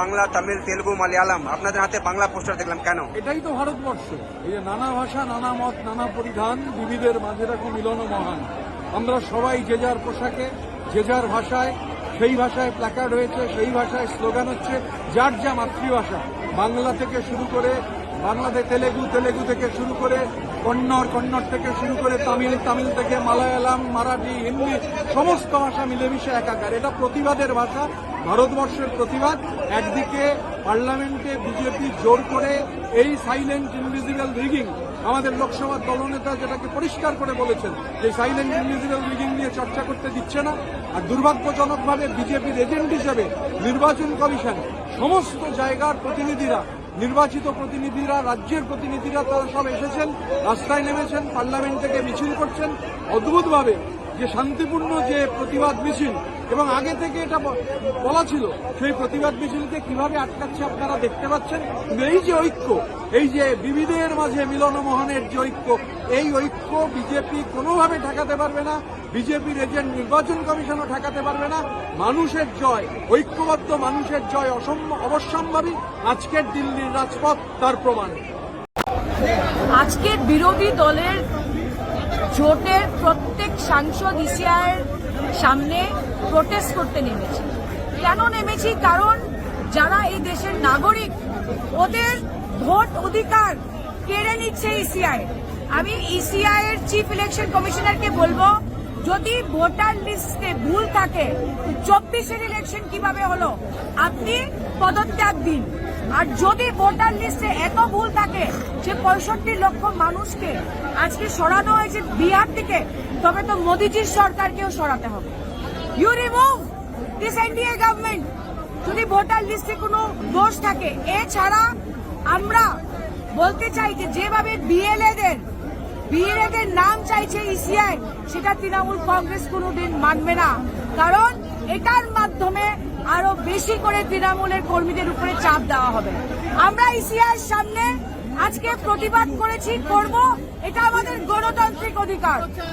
বাংলা, তামিল, তেলুগু, মালয়ালম। আপনাদের হাতে বাংলা পোস্টার দেখলাম, কেন? এটাই তো ভারতবর্ষ। এই যে নানা ভাষা, নানা মত, নানা পরিধান, বিবিধের মাঝে দেখো মিলন মহান। আমরা সবাই যে যার পোশাকে, যে যার ভাষায়, সেই ভাষায় প্ল্যাকার্ড হয়েছে, সেই ভাষায় স্লোগান হচ্ছে, যার যা মাতৃভাষা। বাংলা থেকে শুরু করে বাংলাদেশ তেলেগু তেলেগু থেকে শুরু করে কন্নড় কন্নড় থেকে শুরু করে তামিল তামিল থেকে মালায়ালাম, মারাঠি, হিন্দি, সমস্ত ভাষা মিলেমিশে একাকার। এটা প্রতিবাদের ভাষা, ভারতবর্ষের প্রতিবাদ। একদিকে পার্লামেন্টে বিজেপি জোর করে এই সাইলেন্ট ইনভিজিবল রিগিং আমাদের লোকসভার দলনেতা যেটাকে পরিষ্কার করে বলেছেন যে সাইলেন্ট ইনভিজিবল রিগিং নিয়ে চর্চা করতে দিচ্ছে না। আর দুর্ভাগ্যজনকভাবে বিজেপির এজেন্ট হিসেবে নির্বাচন কমিশন সমস্ত জায়গার প্রতিনিধিরা নির্বাচিত প্রতিনিধিরা, রাজ্যের প্রতিনিধিরা তারা সব এসেছেন, রাস্তায় নেমেছেন, পার্লামেন্ট থেকে মিছিল করছেন। অদ্ভুতভাবে যে শান্তিপূর্ণ যে প্রতিবাদ মিছিল, এবং আগে থেকে এটা বলা ছিল, সেই প্রতিবাদ মিছিলকে কীভাবে আটকাচ্ছে আপনারা দেখতে পাচ্ছেন? এই যে ঐক্য, এই যে বিবিধের মাঝে মিলন মোহনের যে ঐক্য, এই ঐক্য বিজেপি কোনোভাবে ঠেকাতে পারবে না। বিজেপির এজেন্ট নির্বাচন কমিশনও ঠেকাতে পারবে না। মানুষের জয়, ঐক্যবদ্ধ মানুষের জয় অসম্ভ- অবশ্যম্ভাবী আজকের দিল্লির রাজপথ তার প্রমাণ। আজকের বিরোধী দলের জোটের প্রত্যেক সাংসদ ইসিআইয়ের সামনে প্রোটেস্ট করতে নেমেছি। কেন নেমেছি? কারণ যারা এই দেশের নাগরিক, ওদের ভোট অধিকার কেড়ে নিচ্ছে ইসিআই। আমি ইসিআই এর চিফ ইলেকশন কমিশনারকে বলব যদি ভোটার লিস্টে ভুল থাকে, চব্বিশের ইলেকশন কীভাবে হলো? আপনি পদত্যাগ দিন। আর যদি ভোটার লিস্টে এত ভুল থাকে যে পঁয়ষট্টি লক্ষ মানুষকে আজকে সরানো হয়েছে বিহার থেকে, তবে তো মোদিজির সরকারকেও সরাতে হবে। You remove this NDA government যদি ভোটার লিস্টে কোনো দোষ থাকে, এছাড়া আমরা বলতে চাই যে যেভাবে বিএলএদের বিএলএদের নাম চাইছে ইসিআই সেটা তৃণমূল কংগ্রেস কোনোদিন মানবে না। কারণ এটার মাধ্যমে আরও বেশি করে তৃণমূলের কর্মীদের উপরে চাপ দেওয়া হবে। আমরা ইসিআই সামনে আজকে প্রতিবাদ করেছি, করব, এটা আমাদের গণতান্ত্রিক অধিকার।